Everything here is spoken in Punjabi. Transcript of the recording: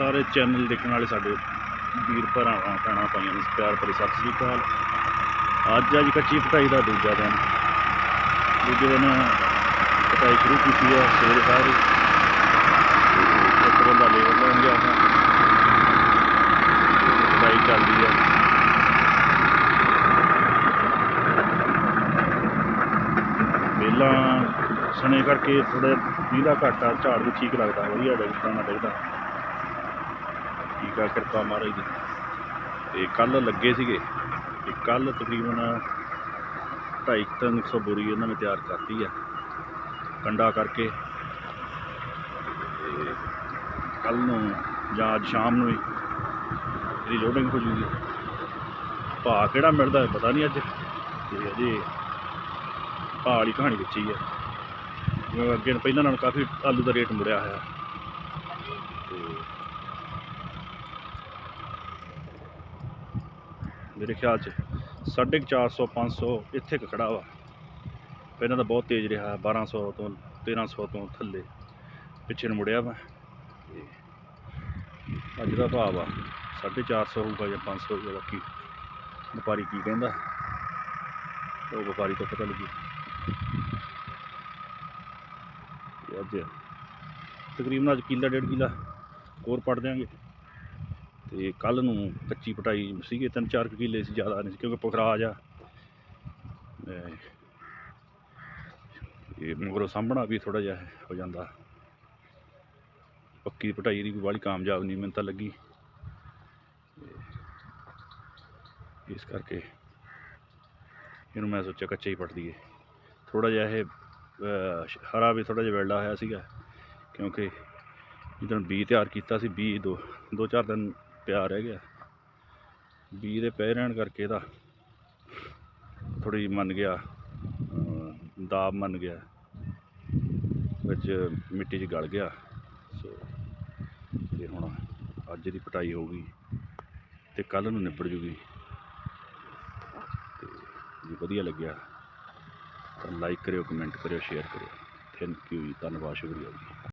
ਸਾਰੇ ਚੈਨਲ ਦੇਖਣ ਵਾਲੇ ਸਾਡੇ ਵੀਰ ਭਰਾਵਾਂ, ਭੈਣਾਂ, ਭਾਈਆਂ ਨੂੰ ਪਿਆਰ ਭਰੀ ਸਤਿ ਸ੍ਰੀ ਅਕਾਲ। ਅੱਜ ਅੱਜ ਕੱਚੀ ਪਟਾਈ ਦਾ ਦੂਜਾ ਦਿਨ। ਦੂਜੇ ਦਿਨ ਪਟਾਈ ਸ਼ੁਰੂ ਕੀਤੀ ਹੈ ਸਵੇਰੇ ਸਾਰੀ ਇੱਕ ਬੰਦਾ ਲੇਬਰ ਲੈਣ ਗਿਆ ਹੈ। ਪਟਾਈ ਚੱਲਦੀ ਹੈ ਪਹਿਲਾਂ ਸਣੇ ਕਰਕੇ ਥੋੜਾ ਜਿਹਦਾ ਘਾਟਾ, ਝਾੜ ਵੀ ਠੀਕ ਲੱਗਦਾ, ਵਧੀਆ ਡਿੱਗਦਾ ਨਾ ਡਿੱਗਦਾ ਠੀਕ ਆ, ਕਿਰਪਾ ਮਹਾਰਾਜ ਦੀ। ਤੇ ਕੱਲ ਲੱਗੇ ਸੀਗੇ ਤੇ ਕੱਲ ਤਕਰੀਬਨ 2.5 ਤਿੰਨ ਸੌ ਬੋਰੀ ਇਹਨਾਂ ਨੇ ਤਿਆਰ ਕਰਤੀ ਆ, ਕੰਡਾ ਕਰਕੇ। ਤੇ ਕੱਲ ਨੂੰ ਜਾਂ ਅੱਜ ਸ਼ਾਮ ਨੂੰ ਹੀ ਇਹਦੀ ਲੋਡਿੰਗ ਹੋ ਜੂਗੀ। ਭਾਅ ਕਿਹੜਾ ਮਿਲਦਾ ਪਤਾ ਨਹੀਂ ਅੱਜ। ਤੇ ਅਜੇ ਭਾਅ ਵਾਲੀ ਕਹਾਣੀ ਵਿੱਚ ਹੀ ਹੈ ਜਿਵੇਂ ਅੱਗੇ ਪਹਿਲਾਂ ਨਾਲੋਂ ਕਾਫੀ ਆਲੂ ਦਾ ਰੇਟ ਮੁੜਿਆ ਹੋਇਆ। ਤੇ ਮੇਰੇ ਖਿਆਲ 'ਚ 450 500 ਇੱਥੇ ਕੁ ਖੜਾ ਵਾ। ਪਹਿਲਾਂ ਤਾਂ ਬਹੁਤ ਤੇਜ਼ ਰਿਹਾ 1200 ਤੋਂ 1300 ਤੋਂ ਥੱਲੇ। ਪਿੱਛੇ ਨੂੰ ਮੁੜਿਆ ਵਾ ਤੇ ਅੱਜ ਦਾ ਭਾਅ ਵਾ 450 ਹੋਊਗਾ ਜਾਂ 500 ਹੋਊਗਾ, ਬਾਕੀ ਵਪਾਰੀ ਕੀ ਕਹਿੰਦਾ? ਉਹ ਵਪਾਰੀ ਤੋਂ ਪਤਾ ਲੱਗੀ। ਤੇ ਅੱਜ ਤਕਰੀਬਨ ਅੱਜ ਕਿੱਲਾ, ਡੇਢ ਕਿੱਲਾ ਹੋਰ ਪੜ ਦਿਆਂਗੇ। ਤੇ ਕੱਲ ਨੂੰ ਕੱਚੀ ਪਟਾਈ ਸੀਗੇ, ਤਿੰਨ ਚਾਰ ਕੁ ਕਿੱਲੇ ਸੀ, ਜ਼ਿਆਦਾ ਨਹੀਂ ਸੀ, ਕਿਉਂਕਿ ਪੁਖਰਾਜ ਆ। ਤੇ ਇਹ ਮਗਰੋਂ ਸਾਂਭਣਾ ਵੀ ਥੋੜਾ ਜਿਹਾ ਹੋ ਜਾਂਦਾ। ਪੱਕੀ ਪਟਾਈ ਦੀ ਕੋਈ ਵਾਲੀ ਕਾਮਯਾਬ ਨਹੀਂ, ਮੈਨੂੰ ਤਾਂ ਲੱਗੀ। ਤੇ ਇਸ ਕਰਕੇ ਇਹਨੂੰ ਮੈਂ ਸੋਚਿਆ ਕੱਚਾ ਹੀ ਪੱਟ ਦਈਏ। ਥੋੜਾ ਜਿਹਾ ਇਹ ਹਰਾ ਵੀ ਥੋੜਾ ਜਿਹਾ ਵੈਲਡਾ ਹੋਇਆ ਸੀਗਾ, ਕਿਉਂਕਿ ਜਦੋਂ ਬੀ ਤਿਆਰ ਕੀਤਾ ਸੀ, ਬੀਜ ਦੋ ਦੋ ਚਾਰ ਦਿਨ ਪਿਆ ਰਹਿ ਗਿਆ ਬੀ ਦੇ ਪਏ ਰਹਿਣ ਕਰਕੇ ਇਹਦਾ ਥੋੜੀ ਮੰਨ ਗਿਆ ਦਾਬ ਮੰਨ ਗਿਆ, ਵਿੱਚ ਮਿੱਟੀ 'ਚ ਗਲ ਗਿਆ। ਸੋ ਤੇ ਹੁਣ ਅੱਜ ਦੀ ਪਟਾਈ ਹੋਊਗੀ ਤੇ ਕੱਲ ਨੂੰ ਨਿਬੜ ਜੂਗੀ। ਤੇ ਜੇ ਵਧੀਆ ਲੱਗਿਆ ਤਾਂ ਲਾਈਕ ਕਰਿਓ, ਕਮੈਂਟ ਕਰਿਓ, ਸ਼ੇਅਰ ਕਰਿਓ। ਥੈਂਕ ਯੂ ਜੀ, ਧੰਨਵਾਦ, ਸ਼ੁਕਰੀਆ ਜੀ।